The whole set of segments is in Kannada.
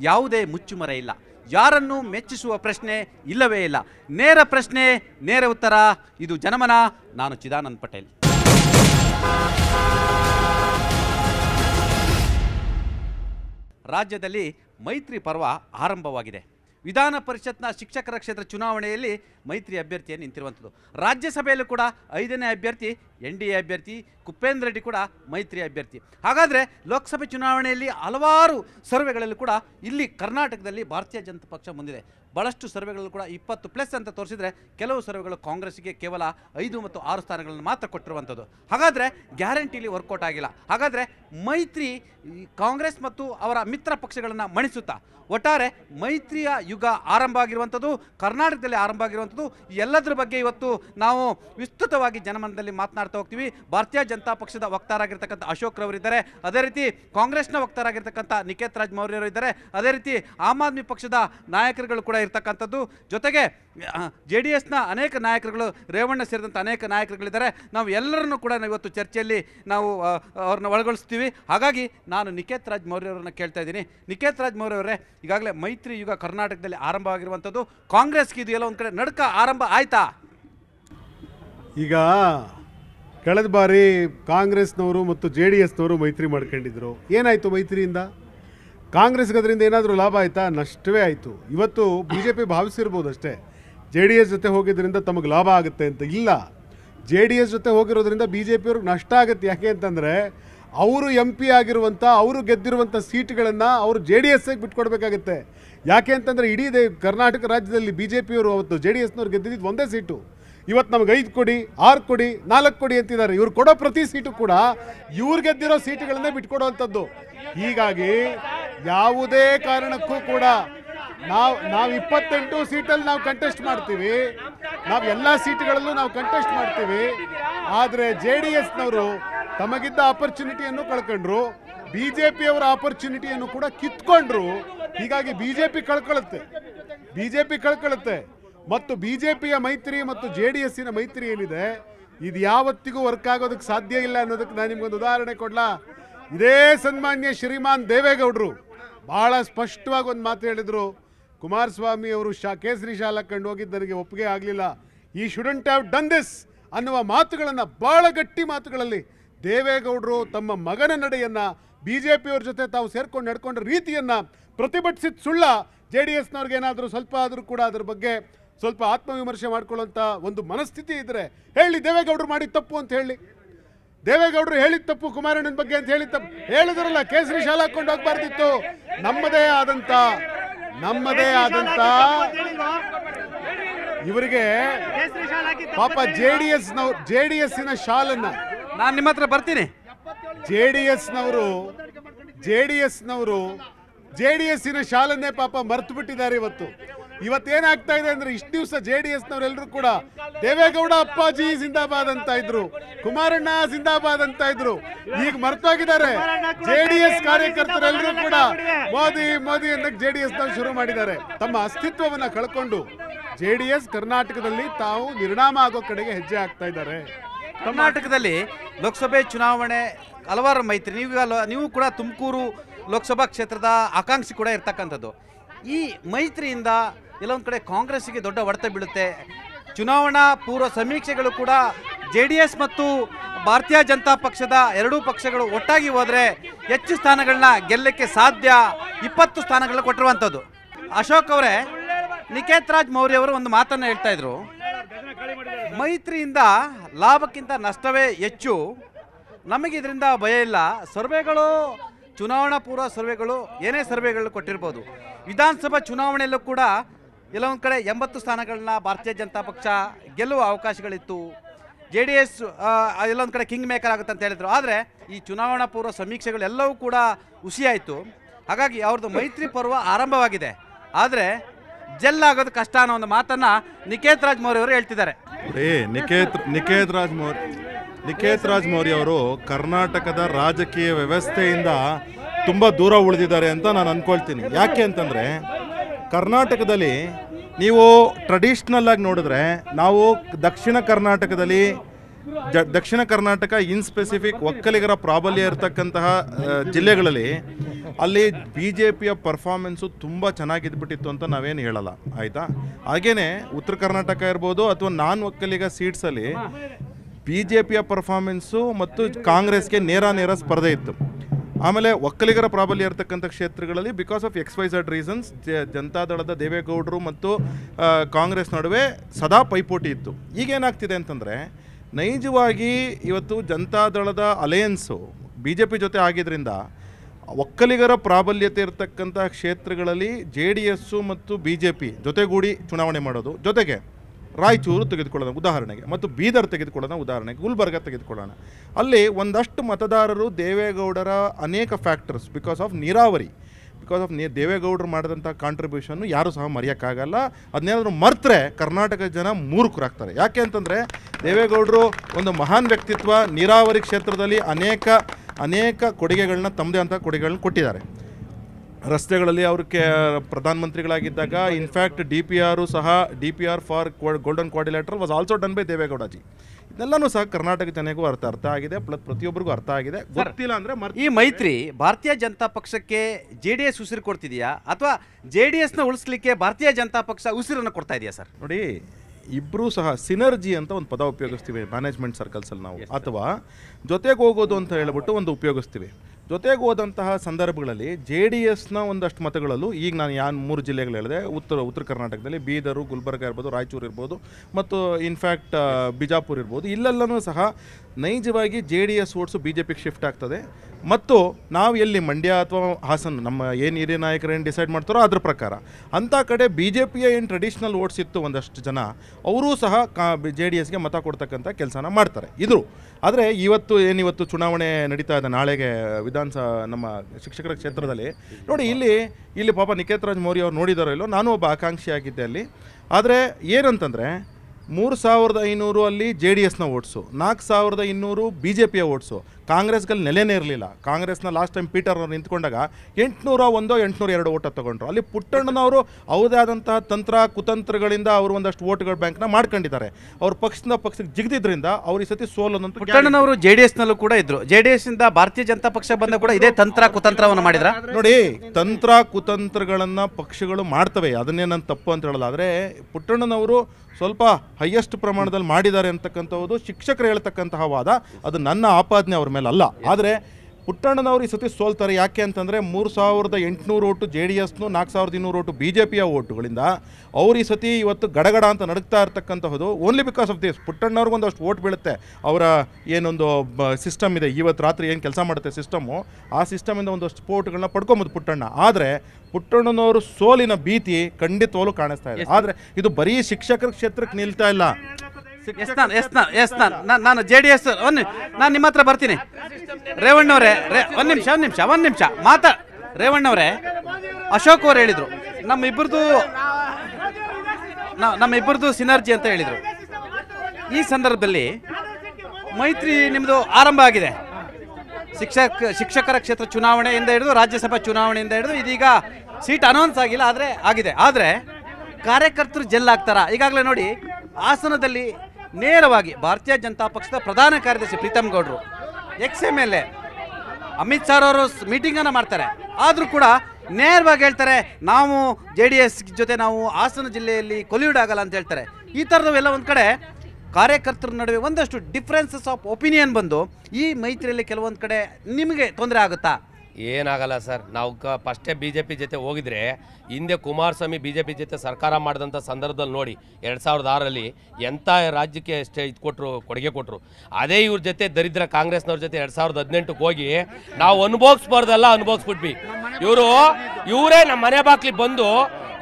ಯಾವುದೇ ಮುಚ್ಚುಮರೆ ಇಲ್ಲ. ಯಾರನ್ನು ಮೆಚ್ಚಿಸುವ ಪ್ರಶ್ನೆ ಇಲ್ಲವೇ ಇಲ್ಲ. ನೇರ ಪ್ರಶ್ನೆ, ನೇರ ಉತ್ತರ, ಇದು ಜನಮನ. ನಾನು ಚಿದಾನಂದ್ ಪಟೇಲ್. ರಾಜ್ಯದಲ್ಲಿ ಮೈತ್ರಿ ಪರ್ವ ಆರಂಭವಾಗಿದೆ. ವಿಧಾನ ಪರಿಷತ್ನ ಶಿಕ್ಷಕರ ಕ್ಷೇತ್ರ ಚುನಾವಣೆಯಲ್ಲಿ ಮೈತ್ರಿ ಅಭ್ಯರ್ಥಿಯನ್ನು ನಿಂತಿರುವಂಥದ್ದು. ರಾಜ್ಯಸಭೆಯಲ್ಲೂ ಕೂಡ ಐದನೇ ಅಭ್ಯರ್ಥಿ ಎನ್ ಡಿ ಎ ಅಭ್ಯರ್ಥಿ ಕುಪ್ಪೇಂದ್ರ ರೆಡ್ಡಿ ಕೂಡ ಮೈತ್ರಿ ಅಭ್ಯರ್ಥಿ. ಹಾಗಾದರೆ ಲೋಕಸಭೆ ಚುನಾವಣೆಯಲ್ಲಿ ಹಲವಾರು ಸರ್ವೆಗಳಲ್ಲಿ ಕೂಡ ಇಲ್ಲಿ ಕರ್ನಾಟಕದಲ್ಲಿ ಭಾರತೀಯ ಜನತಾ ಪಕ್ಷ ಮುಂದಿದೆ. ಭಾಳಷ್ಟು ಸರ್ವೆಗಳು ಕೂಡ ಇಪ್ಪತ್ತು ಪ್ಲಸ್ ಅಂತ ತೋರಿಸಿದ್ರೆ ಕೆಲವು ಸರ್ವೆಗಳು ಕಾಂಗ್ರೆಸ್ಗೆ ಕೇವಲ ಐದು ಮತ್ತು ಆರು ಸ್ಥಾನಗಳನ್ನು ಮಾತ್ರ ಕೊಟ್ಟಿರುವಂಥದ್ದು. ಹಾಗಾದರೆ ಗ್ಯಾರಂಟಿಲಿ ವರ್ಕೌಟ್ ಆಗಿಲ್ಲ. ಹಾಗಾದರೆ ಮೈತ್ರಿ ಕಾಂಗ್ರೆಸ್ ಮತ್ತು ಅವರ ಮಿತ್ರ ಪಕ್ಷಗಳನ್ನು ಮಣಿಸುತ್ತಾ? ಒಟ್ಟಾರೆ ಮೈತ್ರಿಯ ಯುಗ ಆರಂಭ ಆಗಿರುವಂಥದ್ದು, ಕರ್ನಾಟಕದಲ್ಲಿ ಆರಂಭ ಆಗಿರುವಂಥದ್ದು, ಎಲ್ಲದರ ಬಗ್ಗೆ ಇವತ್ತು ನಾವು ವಿಸ್ತೃತವಾಗಿ ಜನಮನದಲ್ಲಿ ಮಾತನಾಡ್ತಾ ಹೋಗ್ತೀವಿ. ಭಾರತೀಯ ಜನತಾ ಪಕ್ಷದ ವಕ್ತಾರಾಗಿರ್ತಕ್ಕಂಥ ಅಶೋಕ್ ರವರಿದ್ದಾರೆ ಅದೇ ರೀತಿ ಕಾಂಗ್ರೆಸ್ನ ವಕ್ತಾರಾಗಿರ್ತಕ್ಕಂಥ ನಿಕೇತ್ ರಾಜ್ ಮೌರ್ಯರು ಇದ್ದಾರೆ. ಅದೇ ರೀತಿ ಆಮ್ ಆದ್ಮಿ ಪಕ್ಷದ ನಾಯಕರುಗಳು ಕೂಡ ಇರ್ತಕ್ಕಂಥದ್ದು. ಜೊತೆಗೆ ಜೆ ಡಿ ಎಸ್ನ ಅನೇಕ ನಾಯಕರುಗಳು, ರೇವಣ್ಣ ಸೇರಿದಂಥ ಅನೇಕ ನಾಯಕರುಗಳಿದ್ದಾರೆ. ನಾವು ಎಲ್ಲರನ್ನು ಕೂಡ ನಾವು ಇವತ್ತು ಚರ್ಚೆಯಲ್ಲಿ ನಾವು ಅವ್ರನ್ನ ಒಳಗೊಳಿಸ್ತೀವಿ. ಹಾಗಾಗಿ ನಾನು ನಿಕೇತ್ ರಾಜ್ ಮೌರ್ಯ ಅವರನ್ನ ಕೇಳ್ತಾ ಇದ್ದೀನಿ. ನಿಕೇತ್ ರಾಜ್ ಮೌರ್ಯ ಅವರೇ, ಈಗಾಗಲೇ ಮೈತ್ರಿ ಯುಗ ಕರ್ನಾಟಕದಲ್ಲಿ ಆರಂಭ ಆಗಿರುವಂಥದ್ದು. ಕಾಂಗ್ರೆಸ್ಗೆ ಇದು ಎಲ್ಲ ಒಂದು ಕಡೆ ನಡ್ಕ ಆರಂಭ ಆಯ್ತಾ? ಈಗ ಕಳೆದ ಬಾರಿ ಕಾಂಗ್ರೆಸ್ನವರು ಮತ್ತು ಜೆ ಡಿ ಎಸ್ನವರು ಮೈತ್ರಿ ಮಾಡ್ಕೊಂಡಿದ್ರು. ಏನಾಯಿತು ಮೈತ್ರಿಯಿಂದ? ಕಾಂಗ್ರೆಸ್ಗೆ ಅದರಿಂದ ಏನಾದರೂ ಲಾಭ ಆಯಿತಾ? ನಷ್ಟವೇ ಆಯಿತು. ಇವತ್ತು ಬಿ ಜೆ ಪಿ ಭಾವಿಸಿರ್ಬೋದು ಅಷ್ಟೇ. ಜೆ ಡಿ ಎಸ್ ಜೊತೆ ಹೋಗಿದ್ದರಿಂದ ತಮಗೆ ಲಾಭ ಆಗುತ್ತೆ ಅಂತ ಇಲ್ಲ. ಜೆ ಡಿ ಎಸ್ ಜೊತೆ ಹೋಗಿರೋದ್ರಿಂದ ಬಿ ಜೆ ಪಿಯವ್ರಿಗೆ ನಷ್ಟ ಆಗುತ್ತೆ. ಯಾಕೆ ಅಂತಂದರೆ ಅವರು ಎಂ ಪಿ ಆಗಿರುವಂಥ ಅವರು ಗೆದ್ದಿರುವಂಥ ಸೀಟ್ಗಳನ್ನು ಅವರು ಜೆ ಡಿ ಎಸ್ಗೆ ಬಿಟ್ಕೊಡ್ಬೇಕಾಗತ್ತೆ. ಯಾಕೆ ಅಂತಂದರೆ ಇಡೀ ದೇ ಕರ್ನಾಟಕ ರಾಜ್ಯದಲ್ಲಿ ಬಿ ಜೆ ಪಿಯವರು ಅವತ್ತು ಜೆ ಡಿ ಎಸ್ನವ್ರು ಗೆದ್ದಿದ್ದು ಒಂದೇ ಸೀಟು. ಇವತ್ತು ನಮ್ಗೆ ಐದು ಕೊಡಿ, ಆರು ಕೊಡಿ, ನಾಲ್ಕು ಕೊಡಿ ಅಂತಿದ್ದಾರೆ. ಇವ್ರು ಕೊಡೋ ಪ್ರತಿ ಸೀಟು ಕೂಡ ಇವ್ರು ಗೆದ್ದಿರೋ ಸೀಟುಗಳನ್ನೇ ಬಿಟ್ಕೊಡುವಂಥದ್ದು ಹೀಗಾಗಿ ಯಾವುದೇ ಕಾರಣಕ್ಕೂ ಕೂಡ ನಾವು ನಾವು ಇಪ್ಪತ್ತೆಂಟು ಸೀಟಲ್ಲಿ ನಾವು ಕಂಟೆಸ್ಟ್ ಮಾಡ್ತೀವಿ. ನಾವು ಎಲ್ಲ ಸೀಟುಗಳಲ್ಲೂ ನಾವು ಕಂಟೆಸ್ಟ್ ಮಾಡ್ತೀವಿ. ಆದರೆ ಜೆ ಡಿ ಎಸ್ನವರು ತಮಗಿದ್ದ ಆಪರ್ಚುನಿಟಿಯನ್ನು ಕಳ್ಕೊಂಡ್ರು. ಬಿ ಜೆ ಪಿಯವರ ಆಪರ್ಚುನಿಟಿಯನ್ನು ಕೂಡ ಕಿತ್ಕೊಂಡ್ರು. ಹೀಗಾಗಿ ಬಿ ಜೆ ಪಿ ಕಳ್ಕೊಳ್ಳುತ್ತೆ ಬಿ ಜೆ ಪಿ ಕಳ್ಕೊಳ್ಳುತ್ತೆ ಮತ್ತು ಬಿ ಜೆ ಪಿಯ ಮೈತ್ರಿ ಮತ್ತು ಜೆ ಡಿ ಎಸ್ಸಿನ ಮೈತ್ರಿ ಏನಿದೆ, ಇದು ಯಾವತ್ತಿಗೂ ವರ್ಕ್ ಆಗೋದಕ್ಕೆ ಸಾಧ್ಯ ಇಲ್ಲ ಅನ್ನೋದಕ್ಕೆ ನಾನು ನಿಮಗೊಂದು ಉದಾಹರಣೆ ಕೊಡ್ಲಾ? ಇದೇ ಸನ್ಮಾನ್ಯ ಶ್ರೀಮಾನ್ ದೇವೇಗೌಡರು. ಬಹಳ ಸ್ಪಷ್ಟವಾಗಿ ಒಂದು ಮಾತು ಹೇಳಿದರು. ಕುಮಾರಸ್ವಾಮಿ ಅವರು ಶಾ ಕೇಸರಿ ಶಾಲಾ ಕಂಡು ಹೋಗಿದ್ದು ನನಗೆ ಒಪ್ಪಿಗೆ ಆಗಲಿಲ್ಲ. ಈ ಶುಡಂಟ್ ಹ್ಯಾವ್ ಡನ್ ದಿಸ್ ಅನ್ನುವ ಮಾತುಗಳನ್ನು ಭಾಳ ಗಟ್ಟಿ ಮಾತುಗಳಲ್ಲಿ ದೇವೇಗೌಡರು ತಮ್ಮ ಮಗನ ನಡೆಯನ್ನು ಬಿ ಜೆ ಪಿಯವ್ರ ಜೊತೆ ತಾವು ಸೇರ್ಕೊಂಡು ನಡ್ಕೊಂಡ ರೀತಿಯನ್ನು ಪ್ರತಿಭಟಿಸಿದ ಸುಳ್ಳ ಜೆ ಡಿ ಎಸ್ನವ್ರಿಗೆ ಏನಾದರೂ ಸ್ವಲ್ಪ ಆದರೂ ಕೂಡ ಅದ್ರ ಬಗ್ಗೆ ಸ್ವಲ್ಪ ಆತ್ಮವಿಮರ್ಶೆ ಮಾಡ್ಕೊಳ್ಳೋಂಥ ಒಂದು ಮನಸ್ಥಿತಿ ಇದ್ದರೆ ಹೇಳಿ ದೇವೇಗೌಡರು ಮಾಡಿ ತಪ್ಪು ಅಂತ ಹೇಳಿ. ದೇವೇಗೌಡರು ಹೇಳಿದ ತಪ್ಪು ಕುಮಾರಣ್ಣನ ಬಗ್ಗೆ ಅಂತ ಹೇಳಿದ ತಪ್ಪು. ಹೇಳಿದ್ರಲ್ಲ ಕೇಸರಿ ಶಾಲೆ ಹಾಕೊಂಡು ಹೋಗ್ಬಾರ್ದಿತ್ತು. ನಮ್ಮದೇ ಆದಂತ ನಮ್ಮದೇ ಆದಂತ ಇವರಿಗೆ ಪಾಪ J D S J D ಎಸ್ಸಿನ ಶಾಲನ್ನ. ನಾನು ನಿಮ್ಮ ಹತ್ರ ಬರ್ತೀನಿ. ಜೆ ಡಿ ಎಸ್ನವರು ಜೆ ಡಿ ಎಸ್ನವರು ಜೆ ಡಿ ಎಸ್ಸಿನ ಶಾಲನ್ನೇ ಪಾಪ ಮರ್ತು ಬಿಟ್ಟಿದ್ದಾರೆ ಇವತ್ತು. ಇವತ್ತೇನಾಗ್ತಾ ಇದೆ ಅಂದ್ರೆ ಇಷ್ಟು ದಿವಸ ಜೆ ಡಿ ಎಸ್ನವರೆಲ್ಲರೂ ಕೂಡ ದೇವೇಗೌಡ ಅಪ್ಪಾಜಿ ಜಿಂದಾಬಾದ್ ಅಂತ ಇದ್ರು, ಕುಮಾರಣ್ಣ ಜಿಂದಾಬಾದ್ ಅಂತ ಇದ್ರು. ಈಗ ಮರ್ತೋಗಿದ್ದಾರೆ. ಜೆ ಡಿ ಎಸ್ ಕಾರ್ಯಕರ್ತರೆಲ್ಲರೂ ಕೂಡ ಮೋದಿ ಮೋದಿ ಅಂತ ಜೆ ಡಿ ಎಸ್ನವ್ರು ಶುರು ಮಾಡಿದ್ದಾರೆ. ತಮ್ಮ ಅಸ್ತಿತ್ವವನ್ನ ಕಳ್ಕೊಂಡು ಜೆ ಡಿ ಎಸ್ ಕರ್ನಾಟಕದಲ್ಲಿ ತಾವು ನಿರ್ಣಾಮ ಆಗೋ ಕಡೆಗೆ ಹೆಜ್ಜೆ ಆಗ್ತಾ ಇದ್ದಾರೆ. ಕರ್ನಾಟಕದಲ್ಲಿ ಲೋಕಸಭೆ ಚುನಾವಣೆ ಹಲವಾರು ಮೈತ್ರಿ, ನೀವು ನೀವು ಕೂಡ ತುಮಕೂರು ಲೋಕಸಭಾ ಕ್ಷೇತ್ರದ ಆಕಾಂಕ್ಷಿ ಕೂಡ ಇರ್ತಕ್ಕಂಥದ್ದು. ಈ ಮೈತ್ರಿಯಿಂದ ಎಲ್ಲೊಂದು ಕಡೆ ಕಾಂಗ್ರೆಸ್ಸಿಗೆ ದೊಡ್ಡ ಹೊಡೆತ ಬೀಳುತ್ತೆ. ಚುನಾವಣಾ ಪೂರ್ವ ಸಮೀಕ್ಷೆಗಳು ಕೂಡ ಜೆ ಮತ್ತು ಭಾರತೀಯ ಜನತಾ ಪಕ್ಷದ ಎರಡೂ ಪಕ್ಷಗಳು ಒಟ್ಟಾಗಿ ಹೋದರೆ ಹೆಚ್ಚು ಸ್ಥಾನಗಳನ್ನ ಗೆಲ್ಲಕ್ಕೆ ಸಾಧ್ಯ ಇಪ್ಪತ್ತು ಸ್ಥಾನಗಳನ್ನ ಕೊಟ್ಟಿರುವಂಥದ್ದು. ಅಶೋಕ್ ಅವರೇ ನಿಕೇತ್ ರಾಜ್ ಮೌರ್ಯ ಅವರು ಒಂದು ಮಾತನ್ನು ಹೇಳ್ತಾ ಇದ್ರು. ಮೈತ್ರಿಯಿಂದ ಲಾಭಕ್ಕಿಂತ ನಷ್ಟವೇ ಹೆಚ್ಚು. ನಮಗೆ ಇದರಿಂದ ಭಯ ಇಲ್ಲ. ಸರ್ವೆಗಳು, ಚುನಾವಣಾ ಪೂರ್ವ ಸರ್ವೆಗಳು, ಏನೇ ಸರ್ವೆಗಳು ಕೊಟ್ಟಿರ್ಬೋದು. ವಿಧಾನಸಭಾ ಚುನಾವಣೆಯಲ್ಲೂ ಕೂಡ ಎಲ್ಲೊಂದು ಕಡೆ ಎಂಬತ್ತು ಸ್ಥಾನಗಳನ್ನ ಭಾರತೀಯ ಜನತಾ ಪಕ್ಷ ಗೆಲ್ಲುವ ಅವಕಾಶಗಳಿತ್ತು. ಜೆ ಡಿ ಎಸ್ ಎಲ್ಲೊಂದು ಕಡೆ ಕಿಂಗ್ ಮೇಕರ್ ಆಗುತ್ತೆ ಅಂತ ಹೇಳಿದರು. ಆದರೆ ಈ ಚುನಾವಣಾ ಪೂರ್ವ ಸಮೀಕ್ಷೆಗಳು ಎಲ್ಲವೂ ಕೂಡ ಹುಸಿಯಾಯಿತು. ಹಾಗಾಗಿ ಅವ್ರದ್ದು ಮೈತ್ರಿ ಪರ್ವ ಆರಂಭವಾಗಿದೆ. ಆದರೆ ಜೆಲ್ ಆಗೋದು ಕಷ್ಟ ಅನ್ನೋ ಒಂದು ಮಾತನ್ನು ನಿಕೇತ್ ರಾಜ್ ಮೌರ್ಯ ಅವರು ಹೇಳ್ತಿದ್ದಾರೆ. ಏ ನಿಕೇತ್ ನಿಕೇತ್ ರಾಜ್ ಮೌರ್ಯ ನಿಕೇತ್ ರಾಜ್ ಮೌರ್ಯ ಅವರು ಕರ್ನಾಟಕದ ರಾಜಕೀಯ ವ್ಯವಸ್ಥೆಯಿಂದ ತುಂಬ ದೂರ ಉಳಿದಿದ್ದಾರೆ ಅಂತ ನಾನು ಅನ್ಕೊಳ್ತೀನಿ. ಯಾಕೆ ಅಂತಂದರೆ ಕರ್ನಾಟಕದಲ್ಲಿ ನೀವು ಟ್ರೆಡಿಷ್ನಲ್ ಆಗಿ ನೋಡಿದ್ರೆ ನಾವು ದಕ್ಷಿಣ ಕರ್ನಾಟಕದಲ್ಲಿ ಜ, ದಕ್ಷಿಣ ಕರ್ನಾಟಕ ಇನ್ ಸ್ಪೆಸಿಫಿಕ್ ಒಕ್ಕಲಿಗರ ಪ್ರಾಬಲ್ಯ ಇರತಕ್ಕಂತಹ ಜಿಲ್ಲೆಗಳಲ್ಲಿ ಅಲ್ಲಿ ಬಿ ಜೆ ಪಿಯ ಪರ್ಫಾರ್ಮೆನ್ಸು ತುಂಬ ಚೆನ್ನಾಗಿದ್ಬಿಟ್ಟಿತ್ತು ಅಂತ ನಾವೇನು ಹೇಳಲ್ಲ, ಆಯಿತಾ? ಹಾಗೇನೇ ಉತ್ತರ ಕರ್ನಾಟಕ ಇರ್ಬೋದು ಅಥವಾ ನಾನ್ ಒಕ್ಕಲಿಗ ಸೀಟ್ಸಲ್ಲಿ ಬಿ ಜೆ ಪಿಯ ಪರ್ಫಾರ್ಮೆನ್ಸು ಮತ್ತು ಕಾಂಗ್ರೆಸ್ಗೆ ನೇರ ನೇರ ಸ್ಪರ್ಧೆ ಇತ್ತು. ಆಮೇಲೆ ಒಕ್ಕಲಿಗರ ಪ್ರಾಬಲ್ಯ ಇರತಕ್ಕಂಥ ಕ್ಷೇತ್ರಗಳಲ್ಲಿ because of X Y Z reasons ಜನತಾದಳದ ದೇವೇಗೌಡರು ಮತ್ತು ಕಾಂಗ್ರೆಸ್ ನಡುವೆ ಸದಾ ಪೈಪೋಟಿ ಇತ್ತು. ಈಗೇನಾಗ್ತಿದೆ ಅಂತಂದರೆ, ನೈಜವಾಗಿ ಇವತ್ತು ಜನತಾದಳದ ಅಲಯನ್ಸು ಬಿ ಜೆ ಪಿ ಜೊತೆ ಆಗಿದ್ದರಿಂದ ಒಕ್ಕಲಿಗರ ಪ್ರಾಬಲ್ಯತೆ ಇರತಕ್ಕಂಥ ಕ್ಷೇತ್ರಗಳಲ್ಲಿ ಜೆ ಡಿ ಎಸ್ಸು ಮತ್ತು ಬಿ ಜೆ ಪಿ ಜೊತೆಗೂಡಿ ಚುನಾವಣೆ ಮಾಡೋದು ಜೊತೆಗೆ. ರಾಯಚೂರು ತೆಗೆದುಕೊಳ್ಳೋಣ ಉದಾಹರಣೆಗೆ ಮತ್ತು ಬೀದರ್ ತೆಗೆದುಕೊಳ್ಳೋಣ ಉದಾಹರಣೆಗೆ, ಗುಲ್ಬರ್ಗ ತೆಗೆದುಕೊಳ್ಳೋಣ. ಅಲ್ಲಿ ಒಂದಷ್ಟು ಮತದಾರರು ದೇವೇಗೌಡರ ಅನೇಕ ಫ್ಯಾಕ್ಟರ್ಸ್ ಬಿಕಾಸ್ ಆಫ್ ನೀರಾವರಿ ಬಿಕಾಸ್ ಆಫ್ ನೀ, ದೇವೇಗೌಡರು ಮಾಡಿದಂಥ ಕಾಂಟ್ರಿಬ್ಯೂಷನ್ನು ಯಾರೂ ಸಹ ಮರೆಯೋಕ್ಕಾಗಲ್ಲ. ಅದನ್ನೇನಾದರೂ ಮರ್ತರೆ ಕರ್ನಾಟಕ ಜನ ಮೂರ್ಖರಾಗ್ತಾರೆ. ಯಾಕೆ ಅಂತಂದರೆ ದೇವೇಗೌಡರು ಒಂದು ಮಹಾನ್ ವ್ಯಕ್ತಿತ್ವ, ನೀರಾವರಿ ಕ್ಷೇತ್ರದಲ್ಲಿ ಅನೇಕ ಅನೇಕ ಕೊಡುಗೆಗಳನ್ನ ತಮ್ಮದೇ ಅಂಥ ಕೊಡುಗೆಗಳನ್ನ ಕೊಟ್ಟಿದ್ದಾರೆ. ರಸ್ತೆಗಳಲ್ಲಿ ಅವ್ರಿಗೆ ಕೆ ಪ್ರಧಾನಮಂತ್ರಿಗಳಾಗಿದ್ದಾಗ in fact D P R ಸಹ D P R for golden quadrilateral was also done by Devegowdaji ಇದೆಲ್ಲನೂ ಸಹ ಕರ್ನಾಟಕ ಜನಗೂ ಅರ್ಥ ಅರ್ಥ ಆಗಿದೆ ಪ್ಲಸ್ ಪ್ರತಿಯೊಬ್ಬರಿಗೂ ಅರ್ಥ ಆಗಿದೆ. ಗೊತ್ತಿಲ್ಲ ಅಂದರೆ ಈ ಮೈತ್ರಿ ಭಾರತೀಯ ಜನತಾ ಪಕ್ಷಕ್ಕೆ ಜೆ ಡಿ ಎಸ್ ಉಸಿರು ಕೊಡ್ತಿದೆಯಾ? ಅಥವಾ ಜೆ ಡಿ ಎಸ್ನ ಉಳಿಸ್ಲಿಕ್ಕೆ ಭಾರತೀಯ ಜನತಾ ಪಕ್ಷ ಉಸಿರನ್ನು ಕೊಡ್ತಾ ಇದೆಯಾ ಸರ್ ನೋಡಿ ಇಬ್ಬರೂ ಸಹ ಸಿನರ್ಜಿ ಅಂತ ಒಂದು ಪದ ಉಪಯೋಗಿಸ್ತೀವಿ ಮ್ಯಾನೇಜ್ಮೆಂಟ್ ಸರ್ಕಲ್ಸಲ್ಲಿ ನಾವು. ಅಥವಾ ಜೊತೆಗೆ ಹೋಗೋದು ಅಂತ ಹೇಳ್ಬಿಟ್ಟು ಒಂದು ಉಪಯೋಗಿಸ್ತೀವಿ. ಜೊತೆಗೆ ಹೋದಂತಹ ಸಂದರ್ಭಗಳಲ್ಲಿ ಜೆ ಡಿ ಎಸ್ನ ಒಂದಷ್ಟು ಮತಗಳಲ್ಲೂ ಈಗ ನಾನು ಯಾನ್ ಮೂರು ಜಿಲ್ಲೆಗಳು ಹೇಳಿದೆ, ಉತ್ತರ ಉತ್ತರ ಕರ್ನಾಟಕದಲ್ಲಿ ಬೀದರು, ಗುಲ್ಬರ್ಗ ಇರ್ಬೋದು, ರಾಯಚೂರು ಇರ್ಬೋದು ಮತ್ತು ಇನ್ಫ್ಯಾಕ್ಟ್ ಬಿಜಾಪುರ್ ಇರ್ಬೋದು. ಇಲ್ಲೆಲ್ಲನೂ ಸಹ ನೈಜವಾಗಿ J D S votes B J ಪಿಗೆ ಶಿಫ್ಟ್ ಆಗ್ತದೆ. ಮತ್ತು ನಾವು ಎಲ್ಲಿ ಮಂಡ್ಯ ಅಥವಾ ಹಾಸನ, ನಮ್ಮ ಏನು ಹಿರಿಯ ನಾಯಕರು ಡಿಸೈಡ್ ಮಾಡ್ತಾರೋ ಅದ್ರ ಪ್ರಕಾರ ಅಂಥ ಕಡೆ ಬಿ ಜೆ ಪಿಯ ಏನು ಟ್ರೆಡಿಷ್ನಲ್ ಓಟ್ಸ್ ಇತ್ತು ಒಂದಷ್ಟು ಜನ, ಅವರೂ ಸಹ ಕಾ ಜೆ ಡಿ ಎಸ್ಗೆ ಮತ ಕೊಡ್ತಕ್ಕಂಥ ಕೆಲಸನ ಮಾಡ್ತಾರೆ. ಇದು ಆದರೆ ಇವತ್ತು ಏನಿವತ್ತು ಚುನಾವಣೆ ನಡೀತಾ ಇದೆ ನಾಳೆಗೆ ವಿಧಾನಸಭಾ ನಮ್ಮ ಶಿಕ್ಷಕರ ಕ್ಷೇತ್ರದಲ್ಲಿ. ನೋಡಿ, ಇಲ್ಲಿ ಇಲ್ಲಿ ಪಾಪ ನಿಕೇತ್ ರಾಜ್ ಮೌರ್ಯ ಅವ್ರು ನೋಡಿದಾರೋ ಇಲ್ಲೋ ನಾನು ಒಬ್ಬ ಆಕಾಂಕ್ಷಿಯಾಗಿದ್ದೆ ಅಲ್ಲಿ. ಆದರೆ ಏನಂತಂದರೆ ಮೂರು ಸಾವಿರದ ಐನೂರು ಅಲ್ಲಿ ಜೆ ಡಿ ಎಸ್ನ ಓಟ್ಸು ನಾಲ್ಕು ಸಾವಿರದ ಇನ್ನೂರು ಬಿ ಜೆ ಪಿಯ ಓಟ್ಸು. ಕಾಂಗ್ರೆಸ್ಗಲ್ಲಿ ನೆಲೆನೇ ಇರಲಿಲ್ಲ. ಕಾಂಗ್ರೆಸ್ನ ಲಾಸ್ಟ್ ಟೈಮ್ ಪೀಟರ್ ಅವರು ನಿಂತ್ಕೊಂಡಾಗ ಎಂಟುನೂರ ಒಂದೋ ಎಂಟುನೂರ ಎರಡು ಓಟ ತಗೊಂಡ್ರು. ಅಲ್ಲಿ ಪುಟ್ಟಣ್ಣನವರು ಅವರದೇ ಆದಂತಹ ತಂತ್ರ ಕುತಂತ್ರಗಳಿಂದ ಅವರು ಒಂದಷ್ಟು ಓಟ್ಗಳ ಬ್ಯಾಂಕ್ನ ಮಾಡ್ಕೊಂಡಿದ್ದಾರೆ. ಅವ್ರ ಪಕ್ಷದಿಂದ ಪಕ್ಷಕ್ಕೆ ಜಿಗಿದ್ರಿಂದ ಅವ್ರ ಈ ಸತಿ ಗ್ಯಾರಂಟಿ. ಪುಟ್ಟಣ್ಣನವರು ಜೆ ಡಿ ಎಸ್ನಲ್ಲೂ ಕೂಡ ಇದ್ರು. ಜೆ ಡಿ ಎಸ್ ಇಂದ ಭಾರತೀಯ ಜನತಾ ಪಕ್ಷ ಬಂದ ಕೂಡ ಇದೇ ತಂತ್ರ ಕುತಂತ್ರವನ್ನು ಮಾಡಿದ್ರ? ನೋಡಿ ತಂತ್ರ ಕುತಂತ್ರಗಳನ್ನ ಪಕ್ಷಗಳು ಮಾಡ್ತವೆ. ಅದನ್ನೇ ನಾನು ತಪ್ಪು ಅಂತ ಹೇಳಲ್ಲ ಆದರೆ ಪುಟ್ಟಣ್ಣನವರು ಸ್ವಲ್ಪ ಹೈಯೆಸ್ಟ್ ಪ್ರಮಾಣದಲ್ಲಿ ಮಾಡಿದ್ದಾರೆ ಅಂತಕ್ಕಂಥದ್ದು ಶಿಕ್ಷಕರು ಹೇಳ್ತಕ್ಕಂತಹ ವಾದ ಅದು ನನ್ನ ಆಪಾದನೆ ಅವ್ರ ಮೇಲೆ ಅಲ್ಲ ಆದರೆ ಪುಟ್ಟಣ್ಣನವರು ಈ ಸತಿ ಸೋಲ್ತಾರೆ. ಯಾಕೆ ಅಂತಂದರೆ ಮೂರು ಸಾವಿರದ ಎಂಟುನೂರು ಓಟು ಜೆ ಡಿ ಎಸ್ನು ನಾಲ್ಕು ಸಾವಿರದ ಇನ್ನೂರು ಓಟು ಬಿ ಜೆ ಪಿಯ ಓಟುಗಳಿಂದ ಅವ್ರು ಈ ಸತಿ ಇವತ್ತು ಗಡಗಡ ಅಂತ ನಡುಗ್ತಾ ಇರ್ತಕ್ಕಂಥದ್ದು ಓನ್ಲಿ ಬಿಕಾಸ್ ಆಫ್ ದಿಸ್ ಪುಟ್ಟಣ್ಣವ್ರಿಗೊಂದು ಒಂದಷ್ಟು ಓಟ್ ಬೀಳುತ್ತೆ. ಅವರ ಏನೊಂದು ಸಿಸ್ಟಮ್ ಇದೆ. ಇವತ್ತು ರಾತ್ರಿ ಏನು ಕೆಲಸ ಮಾಡುತ್ತೆ ಸಿಸ್ಟಮು ಆ ಸಿಸ್ಟಮಿಂದ ಒಂದಷ್ಟು ಓಟ್ಗಳನ್ನ ಪಡ್ಕೊಬೋದು ಪುಟ್ಟಣ್ಣ. ಆದರೆ ಪುಟ್ಟಣ್ಣನವರು ಸೋಲಿನ ಭೀತಿ ಖಂಡಿತವಾಗ್ಲೂ ಕಾಣಿಸ್ತಾ ಇದೆ. ಆದರೆ ಇದು ಬರೀ ಶಿಕ್ಷಕರ ಕ್ಷೇತ್ರಕ್ಕೆ ನಿಲ್ತಾ ಇಲ್ಲ. ಎಸ್ ನಾನು ಎಸ್ ನಾನು ಎಸ್ ನಾನು. ನಾನು ನಾನು ಜೆ ಡಿ ಎಸ್ ಒಂದು ನಾನು ನಿಮ್ಮ ಹತ್ರ ಬರ್ತೀನಿ. ರೇವಣ್ಣವರೇ, ರೇ ಒಂದು ನಿಮಿಷ ಒಂದು ನಿಮಿಷ ಒಂದು ನಿಮಿಷ. ಮಾತಾ, ರೇವಣ್ಣವರೇ, ಅಶೋಕ್ ಅವ್ರು ಹೇಳಿದರು. ನಮ್ಮ ಇಬ್ಬರದು ನಮ್ಮ ಇಬ್ಬರದು ಸಿನರ್ಜಿ ಅಂತ ಹೇಳಿದರು. ಈ ಸಂದರ್ಭದಲ್ಲಿ ಮೈತ್ರಿ ನಿಮ್ಮದು ಆರಂಭ ಆಗಿದೆ. ಶಿಕ್ಷಕ, ಶಿಕ್ಷಕರ ಕ್ಷೇತ್ರ ಚುನಾವಣೆಯಿಂದ ಹಿಡಿದು ರಾಜ್ಯಸಭಾ ಚುನಾವಣೆಯಿಂದ ಹಿಡಿದು ಇದೀಗ ಸೀಟ್ ಅನೌನ್ಸ್ ಆಗಿಲ್ಲ, ಆದರೆ ಆಗಿದೆ. ಆದರೆ ಕಾರ್ಯಕರ್ತರು ಜೆಲ್ ಆಗ್ತಾರ ಈಗಾಗಲೇ ನೋಡಿ, ಹಾಸನದಲ್ಲಿ ನೇರವಾಗಿ ಭಾರತೀಯ ಜನತಾ ಪಕ್ಷದ ಪ್ರಧಾನ ಕಾರ್ಯದರ್ಶಿ ಪ್ರೀತಮ್ ಗೌಡರು, ex M L A, Amit Shah ಅವರು ಮೀಟಿಂಗನ್ನು ಮಾಡ್ತಾರೆ. ಆದರೂ ಕೂಡ ನೇರವಾಗಿ ಹೇಳ್ತಾರೆ, ನಾವು ಜೆ ಡಿ ಎಸ್ ಜೊತೆ ನಾವು ಹಾಸನ ಜಿಲ್ಲೆಯಲ್ಲಿ ಕೊಲಿಯೂಡ್ ಆಗಲ್ಲ ಅಂತ ಹೇಳ್ತಾರೆ. ಈ ಥರದವೆಲ್ಲ ಒಂದು ಕಡೆ ಕಾರ್ಯಕರ್ತರ ನಡುವೆ ಒಂದಷ್ಟು ಡಿಫ್ರೆನ್ಸಸ್ ಆಫ್ ಒಪಿನಿಯನ್ ಬಂದು ಈ ಮೈತ್ರಿಯಲ್ಲಿ ಕೆಲವೊಂದು ಕಡೆ ನಿಮಗೆ ತೊಂದರೆ ಆಗುತ್ತಾ? ಏನಾಗಲ್ಲ ಸರ್. ನಾವು ಕ ಫಸ್ಟೇ ಬಿ ಜೆ ಪಿ ಜೊತೆ ಹೋಗಿದ್ರೆ, ಹಿಂದೆ ಕುಮಾರಸ್ವಾಮಿ ಬಿ ಜೆ ಪಿ ಜೊತೆ ಸರ್ಕಾರ ಮಾಡಿದಂಥ ಸಂದರ್ಭದಲ್ಲಿ ನೋಡಿ, ಎರಡು ಸಾವಿರದ ಆರರಲ್ಲಿ ಎಂಥ ರಾಜ್ಯಕ್ಕೆ ಎಷ್ಟೇ ಇದು ಕೊಟ್ಟರು ಕೊಡುಗೆ ಕೊಟ್ಟರು ಅದೇ ಇವ್ರ ಜೊತೆ ದರಿದ್ರ ಕಾಂಗ್ರೆಸ್ನವ್ರ ಜೊತೆ ಎರಡು ಸಾವಿರದ ಹದಿನೆಂಟಕ್ಕೆ ಹೋಗಿ, ನಾವು ಅನುಭವಿಸ್ಬಾರ್ದಲ್ಲ, ಅನುಭವಿಸ್ಬಿಟ್ವಿ. ಇವರು, ಇವರೇ ನಮ್ಮ ಮನೆ ಬಾಗ್ಲಿಗೆ ಬಂದು,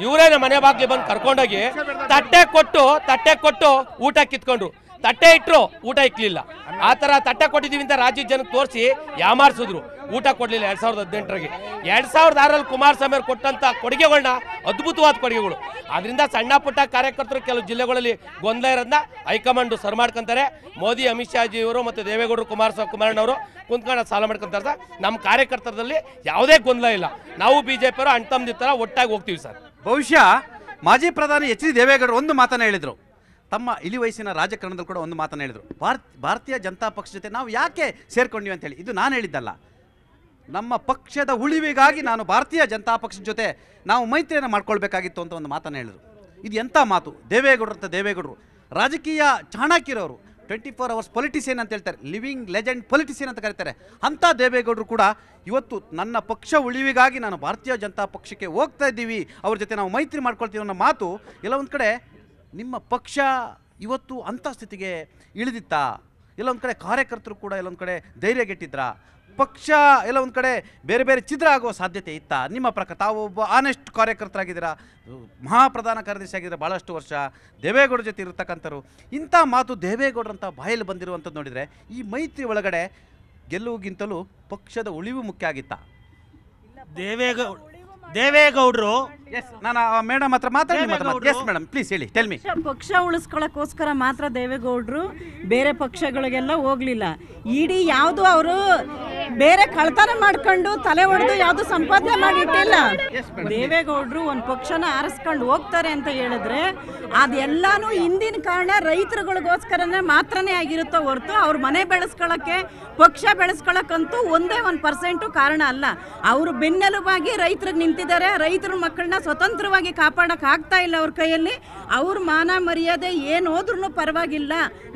ಇವರೇ ನಮ್ಮ ಮನೆ ಬಾಗ್ಲಿಗೆ ಬಂದು ಕರ್ಕೊಂಡೋಗಿ ತಟ್ಟೆ ಕೊಟ್ಟು ತಟ್ಟೆ ಕೊಟ್ಟು ಊಟ ಕಿತ್ಕೊಂಡ್ರು. ತಟ್ಟೆ ಇಟ್ಟರು ಊಟ ಇಕ್ಲಿಲ್ಲ. ಆ ಥರ ತಟ್ಟೆ ಕೊಟ್ಟಿದ್ದೀವಿ ಅಂತ ರಾಜ್ಯದ ಜನಕ್ಕೆ ತೋರಿಸಿ ಯಾಮಾರಿಸಿದ್ರು. ಊಟ ಕೊಡಲಿಲ್ಲ ಎರಡು ಸಾವಿರದ ಹದಿನೆಂಟರಿಗೆ. ಎರಡು ಸಾವಿರದ ಆರಲ್ಲಿ ಕುಮಾರಸ್ವಾಮಿ ಅವರು ಕೊಟ್ಟಂಥ ಕೊಡುಗೆಗಳನ್ನ ಅದ್ಭುತವಾದ ಕೊಡುಗೆಗಳು. ಅದರಿಂದ ಸಣ್ಣ ಪುಟ್ಟ ಕಾರ್ಯಕರ್ತರು ಕೆಲವು ಜಿಲ್ಲೆಗಳಲ್ಲಿ ಗೊಂದಲ ಇರೋದನ್ನ ಹೈಕಮಾಂಡ್ ಸರ್ ಮಾಡ್ಕೊಂತಾರೆ. ಮೋದಿ, ಅಮಿತ್ ಶಾಜಿ ಅವರು ಮತ್ತು ದೇವೇಗೌಡರು ಕುಮಾರಸ್ವಾಮಿ ಕುಮಾರಣ್ಣವರು ಕುಂತ್ಕೊಂಡು ಸಾಲ ಮಾಡ್ಕೊಂತಾರೆ ಸರ್. ನಮ್ಮ ಕಾರ್ಯಕರ್ತರಲ್ಲಿ ಯಾವುದೇ ಗೊಂದಲ ಇಲ್ಲ. ನಾವು ಬಿ ಜೆ ಪಿಯವರು ಅಣ್ತಮ್ಮದಿ ಥರ ಒಟ್ಟಾಗಿ ಹೋಗ್ತೀವಿ ಸರ್. ಬಹುಶಃ ಮಾಜಿ ಪ್ರಧಾನಿ ಎಚ್ ಡಿ ದೇವೇಗೌಡರು ಒಂದು ಮಾತನ್ನ ಹೇಳಿದರು. ತಮ್ಮ ಇಳಿ ವಯಸ್ಸಿನ ರಾಜಕಾರಣದಲ್ಲಿ ಕೂಡ ಒಂದು ಮಾತನ್ನು ಹೇಳಿದರು. ಭಾರತ್, ಭಾರತೀಯ ಜನತಾ ಪಕ್ಷ ಜೊತೆ ನಾವು ಯಾಕೆ ಸೇರ್ಕೊಂಡ್ವಿ ಅಂತೇಳಿ ಇದು ನಾನು ಹೇಳಿದ್ದಲ್ಲ. ನಮ್ಮ ಪಕ್ಷದ ಉಳಿವಿಗಾಗಿ ನಾನು ಭಾರತೀಯ ಜನತಾ ಪಕ್ಷದ ಜೊತೆ ನಾವು ಮೈತ್ರಿಯನ್ನು ಮಾಡ್ಕೊಳ್ಬೇಕಾಗಿತ್ತು ಅಂತ ಒಂದು ಮಾತನ್ನು ಹೇಳಿದರು. ಇದು ಎಂಥ ಮಾತು? ದೇವೇಗೌಡರು ಅಂತ ದೇವೇಗೌಡರು. ರಾಜಕೀಯ ಚಾಣಕ್ಯರವರು ಟ್ವೆಂಟಿ ಫೋರ್ ಅವರ್ಸ್ ಪೊಲಿಟಿಷಿಯನ್ ಅಂತ ಹೇಳ್ತಾರೆ. ಲಿವಿಂಗ್ ಲೆಜೆಂಡ್ ಪೊಲಿಟಿಷಿಯನ್ ಅಂತ ಕರೀತಾರೆ. ಅಂಥ ದೇವೇಗೌಡರು ಕೂಡ ಇವತ್ತು ನನ್ನ ಪಕ್ಷ ಉಳಿವಿಗಾಗಿ ನಾನು ಭಾರತೀಯ ಜನತಾ ಪಕ್ಷಕ್ಕೆ ಹೋಗ್ತಾ ಇದ್ದೀವಿ. ಅವ್ರ ಜೊತೆ ನಾವು ಮೈತ್ರಿ ಮಾಡ್ಕೊಳ್ತೀವಿ ಅನ್ನೋ ಮಾತು ಎಲ್ಲ ಒಂದು ಕಡೆ ನಿಮ್ಮ ಪಕ್ಷ ಇವತ್ತು ಅಂಥ ಸ್ಥಿತಿಗೆ ಇಳಿದಿತ್ತಾ? ಎಲ್ಲ ಒಂದು ಕಡೆ ಕಾರ್ಯಕರ್ತರು ಕೂಡ ಎಲ್ಲ ಒಂದು ಕಡೆ ಧೈರ್ಯಗೆಟ್ಟಿದ್ರ? ಪಕ್ಷ ಎಲ್ಲ ಒಂದು ಕಡೆ ಬೇರೆ ಬೇರೆ ಚಿದ್ರ ಆಗುವ ಸಾಧ್ಯತೆ ಇತ್ತಾ? ನಿಮ್ಮ ಪ್ರಕಾರ ತಾವು ಒಬ್ಬ ಆನೆಸ್ಟ್ ಕಾರ್ಯಕರ್ತರಾಗಿದ್ದೀರಾ? ಮಹಾಪ್ರಧಾನ ಕಾರ್ಯದರ್ಶಿ ಆಗಿದ್ದೀರಾ? ಭಾಳಷ್ಟು ವರ್ಷ ದೇವೇಗೌಡ ಜೊತೆ ಇರತಕ್ಕಂಥವ್ರು. ಇಂಥ ಮಾತು ದೇವೇಗೌಡರಂಥ ಬಾಯಲ್ಲಿ ಬಂದಿರುವಂಥದ್ದು ನೋಡಿದರೆ ಈ ಮೈತ್ರಿ ಒಳಗಡೆ ಗೆಲ್ಲುವುಗಿಂತಲೂ ಪಕ್ಷದ ಉಳಿವು ಮುಖ್ಯ ಆಗಿತ್ತಾ? ದೇವೇಗೌಡ ದೇವೇಗೌಡರು ಎಸ್ ನಾನು ಮೇಡಮ್ ಹತ್ರ ಮಾತಾಡಿ ಎಸ್ ಮೇಡಮ್ ಪ್ಲೀಸ್ ಹೇಳಿ ಟೆಲ್ ಮಿ ಪಕ್ಷ ಪಕ್ಷ ಉಳಿಸ್ಕೊಳ್ಳೋಕ್ಕೋಸ್ಕರ ಮಾತ್ರ ದೇವೇಗೌಡರು ಬೇರೆ ಪಕ್ಷಗಳಿಗೆಲ್ಲ ಹೋಗ್ಲಿಲ್ಲ. ಇಡೀ ಯಾವುದು ಅವರು ಬೇರೆ ಕಳ್ತನ ಮಾಡ್ಕೊಂಡು ತಲೆ ಹೊಡೆದು ಯಾವುದು ಸಂಪಾದನೆ ಮಾಡಿಟ್ಟಿಲ್ಲ. ದೇವೇಗೌಡರು ಒಂದು ಪಕ್ಷನ ಆರಿಸ್ಕೊಂಡು ಹೋಗ್ತಾರೆ ಅಂತ ಹೇಳಿದ್ರೆ ಅದೆಲ್ಲಾನು ಹಿಂದಿನ ಕಾರಣ ರೈತರುಗಳಿಗೋಸ್ಕರನೇ ಮಾತ್ರನೇ ಆಗಿರುತ್ತೋ ಹೊರತು ಅವ್ರ ಮನೆ ಬೆಳೆಸ್ಕೊಳ್ಳೋಕ್ಕೆ ಪಕ್ಷ ಬೆಳೆಸ್ಕೊಳ್ಳೋಕ್ಕಂತೂ ಒಂದೇ ಒಂದು ಪರ್ಸೆಂಟು ಕಾರಣ ಅಲ್ಲ. ಅವರು ಬೆನ್ನೆಲುಬಾಗಿ ರೈತರಿಗೆ ನಿಂತಿದ್ದಾರೆ ರೈತರ ಮಕ್ಕಳನ್ನ ಸ್ವತಂತ್ರವಾಗಿ ಕಾಪಾಡೋಕ್ಕಾಗ್ತಾ ಆಗ್ತಾ ಇಲ್ಲ ಅವ್ರ ಕೈಯಲ್ಲಿ. ಅವ್ರ ಮಾನ ಮರ್ಯಾದೆ ಏನು ಹೋದ್ರೂ ಪರವಾಗಿಲ್ಲ.